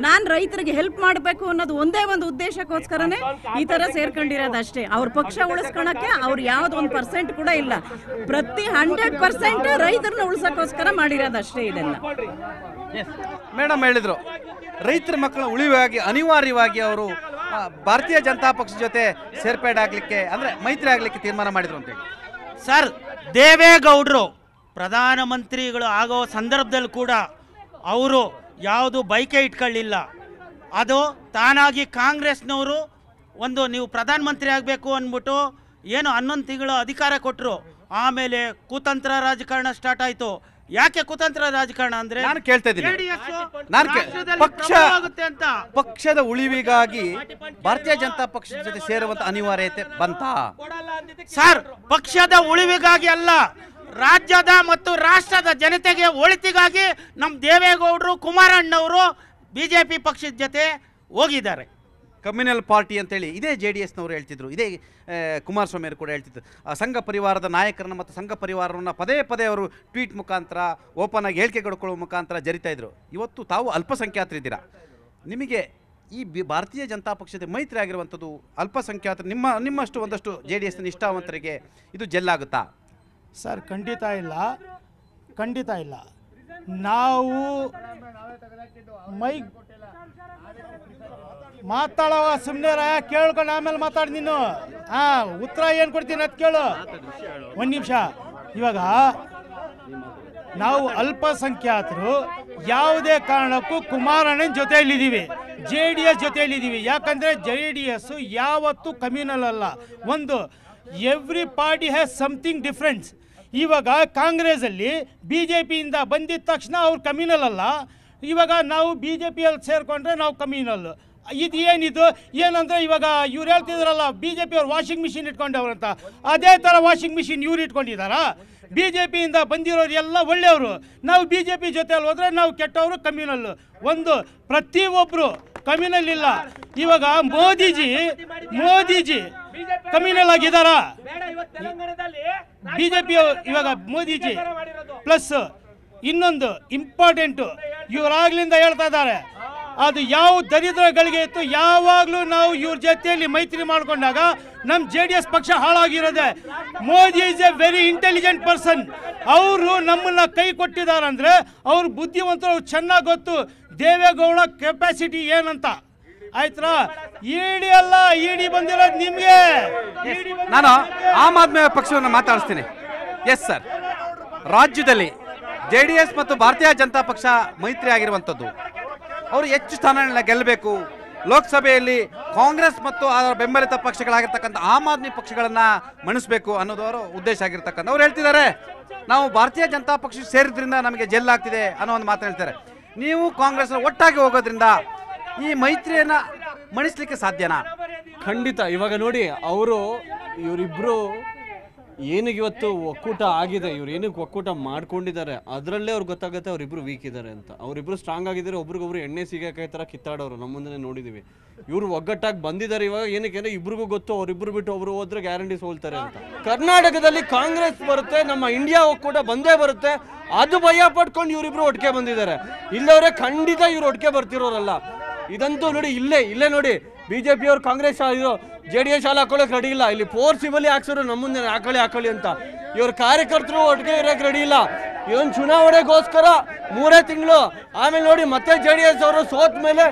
ನಾನು ರೈತರಿಗೆ ಹೆಲ್ಪ್ ಮಾಡಬೇಕು ಅನ್ನೋದು ಒಂದೇ ಒಂದು ಉದ್ದೇಶಕ್ಕೋಸ್ಕರನೇ ಈ ಥರ ಸೇರ್ಕೊಂಡಿರೋದು ಅಷ್ಟೇ. ಅವ್ರ ಪಕ್ಷ ಉಳಿಸ್ಕೊಳಕ್ಕೆ ಅವ್ರು ಯಾವ್ದು ಒಂದು ಪರ್ಸೆಂಟ್ ಕೂಡ ಇಲ್ಲ. ಪ್ರತಿ ಹಂಡ್ರೆಡ್ ಪರ್ಸೆಂಟ್ ರೈತರನ್ನ ಉಳ್ಸೋಕ್ಕೋಸ್ಕರ ಮಾಡಿರೋದು ಅಷ್ಟೇ ಇದೆಲ್ಲ. ಮೇಡಮ್ ಹೇಳಿದ್ರು ರೈತರ ಮಕ್ಕಳ ಉಳಿವಾಗಿ ಅನಿವಾರ್ಯವಾಗಿ ಅವರು ಭಾರತೀಯ ಜನತಾ ಪಕ್ಷದ ಜೊತೆ ಸೇರ್ಪಡೆ ಆಗಲಿಕ್ಕೆ ಅಂದರೆ ಮೈತ್ರಿ ಆಗಲಿಕ್ಕೆ ತೀರ್ಮಾನ ಮಾಡಿದ್ರು ಅಂತೇಳಿ ಸರ್ ದೇವೇಗೌಡರು ಪ್ರಧಾನಮಂತ್ರಿಗಳು ಆಗೋ ಸಂದರ್ಭದಲ್ಲಿ ಕೂಡ ಅವರು ಯಾವುದು ಬೈಕೆ ಇಟ್ಕೊಳ್ಳಿಲ್ಲ. ಅದು ತಾನಾಗಿ ಕಾಂಗ್ರೆಸ್ನವರು ಒಂದು ನೀವು ಪ್ರಧಾನಮಂತ್ರಿ ಆಗಬೇಕು ಅಂದ್ಬಿಟ್ಟು ಏನು ಹನ್ನೊಂದು ತಿಂಗಳು ಅಧಿಕಾರ ಕೊಟ್ಟರು ಆಮೇಲೆ ಕುತಂತ್ರ ರಾಜಕಾರಣ ಸ್ಟಾರ್ಟ್ ಆಯಿತು. ಯಾಕೆ ಕುತಂತ್ರ ರಾಜಕಾರಣ ಅಂದ್ರೆ ನಾನು ಕೇಳ್ತಾ ಇದ್ದೀನಿ. ನಾನು ಪಕ್ಷ ಅಂತ. ಪಕ್ಷದ ಉಳಿವಿಗಾಗಿ ಭಾರತೀಯ ಜನತಾ ಪಕ್ಷದ ಜೊತೆ ಸೇರುವಂತ ಅನಿವಾರ್ಯತೆ ಬಂತ? ಸರ್ ಪಕ್ಷದ ಉಳಿವಿಗಾಗಿ ಅಲ್ಲ. ರಾಜ್ಯದ ಮತ್ತು ರಾಷ್ಟ್ರದ ಜನತೆಗೆ ಒಳಿತಿಗಾಗಿ ನಮ್ಮ ದೇವೇಗೌಡರು, ಕುಮಾರಣ್ಣವರು ಬಿ ಜೆ ಪಿ ಪಕ್ಷದ ಜೊತೆ ಹೋಗಿದ್ದಾರೆ. ಕಮ್ಯುನಲ್ ಪಾರ್ಟಿ ಅಂತೇಳಿ ಇದೇ ಜೆ ಡಿ ಎಸ್ನವರು ಹೇಳ್ತಿದ್ರು. ಇದೇ ಕುಮಾರಸ್ವಾಮಿಯವರು ಕೂಡ ಹೇಳ್ತಿದ್ರು. ಆ ಸಂಘ ಪರಿವಾರದ ನಾಯಕರನ್ನು ಮತ್ತು ಸಂಘ ಪರಿವಾರವನ್ನು ಪದೇ ಪದೇ ಅವರು ಟ್ವೀಟ್ ಮುಖಾಂತರ, ಓಪನ್ ಆಗಿ ಹೇಳಿಕೆ ಕೊಡ್ಕೊಳ್ಳುವ ಮುಖಾಂತರ ಜರಿತಾ ಇದ್ರು. ಇವತ್ತು ತಾವು ಅಲ್ಪಸಂಖ್ಯಾತರಿದ್ದೀರ? ನಿಮಗೆ ಈ ಬಿ, ಭಾರತೀಯ ಜನತಾ ಪಕ್ಷದ ಮೈತ್ರಿ ಆಗಿರುವಂಥದ್ದು ಅಲ್ಪಸಂಖ್ಯಾತರು ನಿಮ್ಮ, ನಿಮ್ಮಷ್ಟು ಒಂದಷ್ಟು ಜೆ ಡಿ ಎಸ್ನ ನಿಷ್ಠಾವಂತರಿಗೆ ಇದು ಜೆಲ್ಲಾಗುತ್ತಾ ಸರ್, ಖಂಡಿತ ಇಲ್ಲ. ಖಂಡಿತ ಇಲ್ಲ. ನಾವು ಮೈ ಮಾತಾಡವ ಸುಮ್ಮನೆ ಕೇಳ್ಕೊಂಡು ಆಮೇಲೆ ಮಾತಾಡಿ ನೀನು. ಹಾಂ ಉತ್ತರ ಏನು ಕೊಡ್ತೀನಿ ಅದು ಕೇಳು. ಒಂದು ನಿಮಿಷ. ಇವಾಗ ನಾವು ಅಲ್ಪಸಂಖ್ಯಾತರು, ಯಾವುದೇ ಕಾರಣಕ್ಕೂ ಕುಮಾರಣ್ಣನ ಜೊತೆಯಲ್ಲಿದ್ದೀವಿ. ಜೆ ಡಿ ಎಸ್ ಜೊತೆಯಲ್ಲಿದ್ದೀವಿ. ಯಾಕಂದರೆ ಜೆ ಡಿ ಎಸ್ಸು ಯಾವತ್ತೂ ಕಮ್ಯುನಲ್ ಅಲ್ಲ. ಒಂದು every party has something difference ಇವಾಗ ಕಾಂಗ್ರೆಸಲ್ಲಿ ಬಿ ಜೆ ಪಿಯಿಂದ ಬಂದಿದ್ದ ತಕ್ಷಣ ಅವ್ರು ಕಮ್ಯುನಲ್ ಅಲ್ಲ. ಇವಾಗ ನಾವು ಬಿ ಜೆ ಪಿಯಲ್ಲಿ ಸೇರಿಕೊಂಡ್ರೆ ನಾವು ಕಮ್ಯುನಲ್ ಇದು ಏನಿದು? ಏನಂದ್ರೆ ಇವಾಗ ಇವ್ರು ಹೇಳ್ತಿದ್ರಲ್ಲ ಬಿ ಜೆ ಪಿಯವ್ರು ವಾಷಿಂಗ್ ಮಿಷಿನ್ ಇಟ್ಕೊಂಡವ್ರಂತ ಅದೇ ಥರ ವಾಷಿಂಗ್ ಮಿಷಿನ್ ಇವ್ರು ಇಟ್ಕೊಂಡಿದ್ದಾರಾ ಬಿ ಜೆ ಪಿಯಿಂದ ಬಂದಿರೋರು ಎಲ್ಲ ಒಳ್ಳೆಯವರು. ನಾವು ಬಿ ಜೆ ಪಿ ಜೊತೆಯಲ್ಲಿ ಹೋದರೆ ನಾವು ಕೆಟ್ಟವರು ಕಮ್ಯುನಲ್ ಒಂದು ಪ್ರತಿಯೊಬ್ಬರು ಕಮ್ಯುನಲ್ ಇಲ್ಲ. ಇವಾಗ ಮೋದಿಜಿ ಮೋದಿಜಿ ಕಮ್ಯುನಲ್ ಆಗಿದ್ದಾರಾ ಬಿ ಜೆ ಪಿ ಇವಾಗ ಮೋದಿಜಿ ಪ್ಲಸ್ ಇನ್ನೊಂದು ಇಂಪಾರ್ಟೆಂಟು ಇವರಾಗ್ಲಿಂದ ಹೇಳ್ತಾ ಇದ್ದಾರೆ. ಅದು ಯಾವ ದರಿದ್ರಗಳಿಗೆ ಇತ್ತು ಯಾವಾಗಲೂ ನಾವು ಇವ್ರ ಜೊತೆಯಲ್ಲಿ ಮೈತ್ರಿ ಮಾಡಿಕೊಂಡಾಗ ನಮ್ಮ ಜೆ ಡಿ ಎಸ್ ಪಕ್ಷ ಹಾಳಾಗಿರೋದೆ. Modi is a very intelligent person ಅವರು ನಮ್ಮನ್ನ ಕೈ ಕೊಟ್ಟಿದ್ದಾರೆ ಅಂದರೆ ಅವ್ರ ಬುದ್ಧಿವಂತರು ಚೆನ್ನಾಗಿ ಗೊತ್ತು. ದೇವೇಗೌಡ ಕೆಪಾಸಿಟಿ ಏನಂತ. ಆಯ್ತಾ ಇಡಿ ಅಲ್ಲ ಇಡಿ ಬಂದಿರೋದು ನಿಮಗೆ. ನಾನು ಆಮ್ ಆದ್ಮಿ ಪಕ್ಷವನ್ನು ಮಾತಾಡಿಸ್ತೀನಿ. ಎಸ್ ಸರ್ ರಾಜ್ಯದಲ್ಲಿ ಜೆ ಡಿ ಎಸ್ ಮತ್ತು ಭಾರತೀಯ ಜನತಾ ಪಕ್ಷ ಮೈತ್ರಿ ಆಗಿರುವಂಥದ್ದು. ಅವರು ಹೆಚ್ಚು ಸ್ಥಾನಗಳನ್ನ ಗೆಲ್ಲಬೇಕು. ಲೋಕಸಭೆಯಲ್ಲಿ ಕಾಂಗ್ರೆಸ್ ಮತ್ತು ಅದರ ಬೆಂಬಲಿತ ಪಕ್ಷಗಳಾಗಿರ್ತಕ್ಕಂಥ ಆಮ್ ಆದ್ಮಿ ಪಕ್ಷಗಳನ್ನು ಮಣಿಸಬೇಕು ಅನ್ನೋದು ಅವರ ಉದ್ದೇಶ ಆಗಿರ್ತಕ್ಕಂಥ ಅವ್ರು ಹೇಳ್ತಿದ್ದಾರೆ. ನಾವು ಭಾರತೀಯ ಜನತಾ ಪಕ್ಷ ಸೇರಿದ್ರಿಂದ ನಮಗೆ ಜೆಲ್ ಆಗ್ತಿದೆ ಅನ್ನೋ ಒಂದು ಮಾತು ಹೇಳ್ತಾರೆ. ನೀವು ಕಾಂಗ್ರೆಸ್ನ ಒಟ್ಟಾಗಿ ಹೋಗೋದ್ರಿಂದ ಈ ಮೈತ್ರಿಯನ್ನ ಮಣಿಸ್ಲಿಕ್ಕೆ ಸಾಧ್ಯನಾ? ಖಂಡಿತ. ಇವಾಗ ನೋಡಿ, ಅವರು, ಇವರಿಬ್ರು ಏನಿಗೆ ಇವತ್ತು ಒಕ್ಕೂಟ ಆಗಿದೆ, ಇವ್ರು ಏನಕ್ಕೆ ಒಕ್ಕೂಟ ಮಾಡ್ಕೊಂಡಿದ್ದಾರೆ, ಅದರಲ್ಲೇ ಅವ್ರಿಗೆ ಗೊತ್ತಾಗುತ್ತೆ ಅವರಿಬ್ರು ವೀಕ್ ಇದ್ದಾರೆ ಅಂತ. ಅವರಿಬ್ರು ಸ್ಟ್ರಾಂಗ್ ಆಗಿದ್ದಾರೆ ಒಬ್ರಿಗೊಬ್ರು ಎಣ್ಣೆ ಸಿಗಕ್ಕೆ ಥರ ಕಿತ್ತಾಡೋರು. ನಮ್ಮ ಮುಂದೆ ನೋಡಿದ್ದೀವಿ ಇವ್ರು ಒಗ್ಗಟ್ಟಾಗಿ ಬಂದಿದ್ದಾರೆ ಇವಾಗ. ಏನಕ್ಕೆ ಅಂದರೆ ಇಬ್ರಿಗೂ ಗೊತ್ತು, ಅವರಿಬ್ರು ಬಿಟ್ಟು ಒಬ್ರು ಹೋದ್ರೆ ಗ್ಯಾರಂಟಿ ಸೋಲ್ತಾರೆ ಅಂತ. ಕರ್ನಾಟಕದಲ್ಲಿ ಕಾಂಗ್ರೆಸ್ ಬರುತ್ತೆ, ನಮ್ಮ ಇಂಡಿಯಾ ಒಕ್ಕೂಟ ಬಂದೇ ಬರುತ್ತೆ. ಅದು ಭಯ ಪಟ್ಕೊಂಡು ಇವರಿಬ್ರು ಒಟ್ಟಿಗೆ ಬಂದಿದ್ದಾರೆ. ಇಲ್ಲವರೇ, ಖಂಡಿತ ಇವ್ರು ಒಟ್ಟಿಗೆ ಬರ್ತಿರೋರಲ್ಲ. ಇದಂತೂ ನೋಡಿ ಇಲ್ಲೇ ಇಲ್ಲೇ ನೋಡಿ. ಬಿಜೆಪಿ ಅವ್ರು ಕಾಂಗ್ರೆಸ್ ಇದು ಜೆ ಡಿ ಎಸ್ ಶಾಲೆ ಹಾಕೊಳ್ಳೋಕೆ ರೆಡಿ ಇಲ್ಲ. ಇಲ್ಲಿ ಫೋರ್ಸಿಬಲಿ ಹಾಕ್ಸೋರು ನಮ್ಮ ಮುಂದೆ ಹಾಕೊಳ್ಳಿ ಹಾಕೊಳ್ಳಿ ಅಂತ. ಇವ್ರ ಕಾರ್ಯಕರ್ತರು ಒಟ್ಟಿಗೆ ಇರೋಕೆ ರೆಡಿ ಇಲ್ಲ. ಇವನ್ ಚುನಾವಣೆಗೋಸ್ಕರ ಮೂರೇ ತಿಂಗಳು. ಆಮೇಲೆ ನೋಡಿ ಮತ್ತೆ ಜೆ ಡಿ ಎಸ್ ಅವರು ಸೋತ ಮೇಲೆ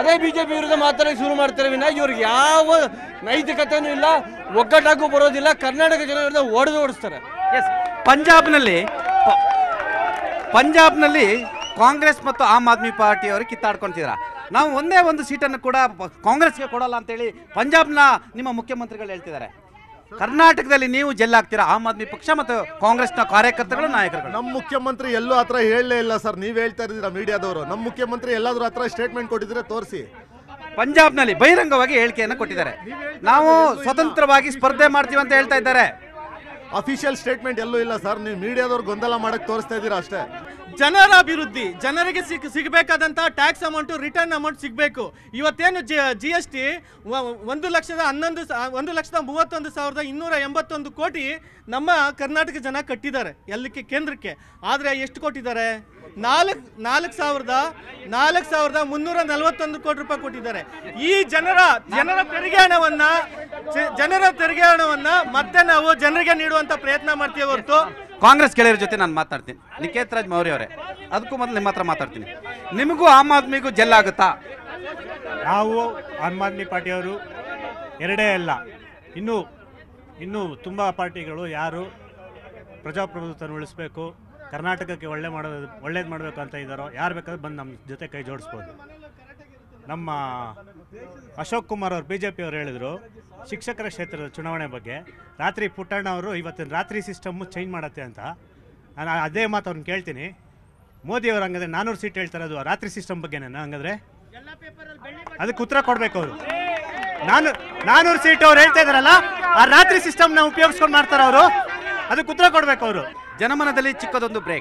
ಅದೇ ಬಿಜೆಪಿ ವಿರುದ್ಧ ಮಾತಾಡೋಕೆ ಶುರು ಮಾಡ್ತಾರೆ ವಿನ ಇವ್ರಿಗೆ ಯಾವ ನೈತಿಕತೆಯೂ ಇಲ್ಲ. ಒಗ್ಗಟ್ಟಾಗೂ ಬರೋದಿಲ್ಲ. ಕರ್ನಾಟಕ ಜನ ವಿರುದ್ಧ ಓಡಿದು ಓಡಿಸ್ತಾರೆ. ಎಸ್ ಪಂಜಾಬ್ನಲ್ಲಿ ಪಂಜಾಬ್ನಲ್ಲಿ ಕಾಂಗ್ರೆಸ್ ಮತ್ತು ಆಮ್ ಆದ್ಮಿ ಪಾರ್ಟಿಯವರು ಕಿತ್ತಾಡ್ಕೊಂತಿದ್ರ. ನಾವು ಒಂದೇ ಒಂದು ಸೀಟನ್ನು ಕೂಡ ಕಾಂಗ್ರೆಸ್ಗೆ ಕೊಡಲ್ಲ ಅಂತೇಳಿ ಪಂಜಾಬ್ನ ನಿಮ್ಮ ಮುಖ್ಯಮಂತ್ರಿಗಳು ಹೇಳ್ತಿದ್ದಾರೆ. ಕರ್ನಾಟಕದಲ್ಲಿ ನೀವು ಜೆಲ್ಲಾಗ್ತೀರಾ ಆಮ್ ಆದ್ಮಿ ಪಕ್ಷ ಮತ್ತು ಕಾಂಗ್ರೆಸ್ನ ಕಾರ್ಯಕರ್ತರು ನಾಯಕರು ನಮ್ಮ ಮುಖ್ಯಮಂತ್ರಿ ಎಲ್ಲೂ ಹತ್ರ ಹೇಳಲೇ ಇಲ್ಲ ಸರ್. ನೀವು ಹೇಳ್ತಾ ಇದ್ದೀರಾ ಮೀಡಿಯಾದವರು. ನಮ್ಮ ಮುಖ್ಯಮಂತ್ರಿ ಎಲ್ಲಾದ್ರೂ ಹತ್ರ ಸ್ಟೇಟ್ಮೆಂಟ್ ಕೊಟ್ಟಿದ್ರೆ ತೋರಿಸಿ. ಪಂಜಾಬ್ನಲ್ಲಿ ಬಹಿರಂಗವಾಗಿ ಹೇಳಿಕೆಯನ್ನು ಕೊಟ್ಟಿದ್ದಾರೆ. ನಾವು ಸ್ವತಂತ್ರವಾಗಿ ಸ್ಪರ್ಧೆ ಮಾಡ್ತೀವಿ ಅಂತ ಹೇಳ್ತಾ ಇದ್ದಾರೆ. ಅಫಿಷಿಯಲ್ ಸ್ಟೇಟ್ಮೆಂಟ್ ಎಲ್ಲೂ ಇಲ್ಲ ಸರ್. ನೀವು ಮೀಡಿಯಾದವ್ರು ಗೊಂದಲ ಮಾಡಕ್ಕೆ ತೋರಿಸ್ತಾ ಇದ್ದೀರಾ ಅಷ್ಟೇ. ಜನರ ಅಭಿವೃದ್ಧಿ, ಜನರಿಗೆ ಸಿಕ್ ಸಿಗಬೇಕಾದಂಥ ಟ್ಯಾಕ್ಸ್ ಅಮೌಂಟು ರಿಟರ್ನ್ ಅಮೌಂಟ್ ಸಿಗಬೇಕು. ಇವತ್ತೇನು ಜಿ ಜಿ ಎಸ್ ಟಿ ಒಂದು ಲಕ್ಷದ ಹನ್ನೊಂದು ಒಂದು ಲಕ್ಷದ ಮೂವತ್ತೊಂದು ಸಾವಿರದ ಇನ್ನೂರ ಎಂಬತ್ತೊಂದು ಕೋಟಿ ನಮ್ಮ ಕರ್ನಾಟಕ ಜನ ಕಟ್ಟಿದ್ದಾರೆ, ಎಲ್ಲಕ್ಕೆ? ಕೇಂದ್ರಕ್ಕೆ. ಆದರೆ ಎಷ್ಟು ಕೊಟ್ಟಿದ್ದಾರೆ? ನಾಲ್ಕು ನಾಲ್ಕು ಸಾವಿರದ ನಾಲ್ಕು ಸಾವಿರದ ಮುನ್ನೂರ ನಲವತ್ತೊಂದು ಕೋಟಿ ರೂಪಾಯಿ ಕೊಟ್ಟಿದ್ದಾರೆ. ಈ ಜನರ ಜನರ ತೆರಿಗೆ ಹಣವನ್ನ ಜನರ ತೆರಿಗೆ ಹಣವನ್ನು ಮತ್ತೆ ನಾವು ಜನರಿಗೆ ನೀಡುವಂತ ಪ್ರಯತ್ನ ಮಾಡ್ತೀವಿ ಹೊರತು ಕಾಂಗ್ರೆಸ್ ಗೆಳೆಯರ ಜೊತೆ ನಾನು ಮಾತಾಡ್ತೀನಿ. ನಿಕೇತ್ ರಾಜ್ ಮೌರ್ಯ ಅವರೇ. ಅದಕ್ಕೂ ಮೊದಲು ನಿಮ್ಮ ಹತ್ರ ಮಾತಾಡ್ತೀನಿ. ನಿಮಗೂ ಆಮ್ ಆದ್ಮಿಗೂ ಜೆಲ್ಲಾಗುತ್ತಾ ನಾವು ಆಮ್ ಆದ್ಮಿ ಪಾರ್ಟಿಯವರು ಎರಡೇ ಅಲ್ಲ. ಇನ್ನೂ ಇನ್ನೂ ತುಂಬ ಪಾರ್ಟಿಗಳು ಯಾರು ಪ್ರಜಾಪ್ರಭುತ್ವವನ್ನು ಉಳಿಸ್ಬೇಕು, ಕರ್ನಾಟಕಕ್ಕೆ ಒಳ್ಳೆ ಮಾಡೋದು, ಒಳ್ಳೇದು ಮಾಡಬೇಕು ಅಂತ ಇದ್ದಾರೋ ಯಾರು ಬೇಕಾದ್ರೂ ಬಂದು ನಮ್ಮ ಜೊತೆ ಕೈ ಜೋಡಿಸ್ಬೋದು. ನಮ್ಮ ಅಶೋಕ್ ಕುಮಾರ್ ಅವರು ಬಿ ಜೆ ಪಿ ಅವರು ಹೇಳಿದರು, ಶಿಕ್ಷಕರ ಕ್ಷೇತ್ರದ ಚುನಾವಣೆ ಬಗ್ಗೆ. ರಾತ್ರಿ ಪುಟ್ಟಣ್ಣ ಅವರು ಇವತ್ತಿನ ರಾತ್ರಿ ಸಿಸ್ಟಮ್ಮು ಚೇಂಜ್ ಮಾಡತ್ತೆ ಅಂತ. ನಾನು ಅದೇ ಮಾತು ಅವ್ರನ್ನ ಕೇಳ್ತೀನಿ. ಮೋದಿ ಅವರು ಹಂಗಾದ್ರೆ ನಾನ್ನೂರು ಸೀಟ್ ಹೇಳ್ತಾರೆ ಅದು ರಾತ್ರಿ ಸಿಸ್ಟಮ್ ಬಗ್ಗೆ ನಾನು ಹಂಗಾದ್ರೆ? ಅದಕ್ಕೆ ಉತ್ತರ ಕೊಡ್ಬೇಕು ಅವರು. ನಾನು, ನಾನೂರು ಸೀಟ್ ಅವ್ರು ಹೇಳ್ತಾ ಇದಾರಲ್ಲ, ಆ ರಾತ್ರಿ ಸಿಸ್ಟಮ್ನ ಉಪಯೋಗಿಸ್ಕೊಂಡು ಮಾಡ್ತಾರೆ ಅವರು. ಅದಕ್ಕೆ ಉತ್ತರ ಕೊಡ್ಬೇಕು ಅವರು. ಜನಮನದಲ್ಲಿ ಚಿಕ್ಕದೊಂದು ಬ್ರೇಕ್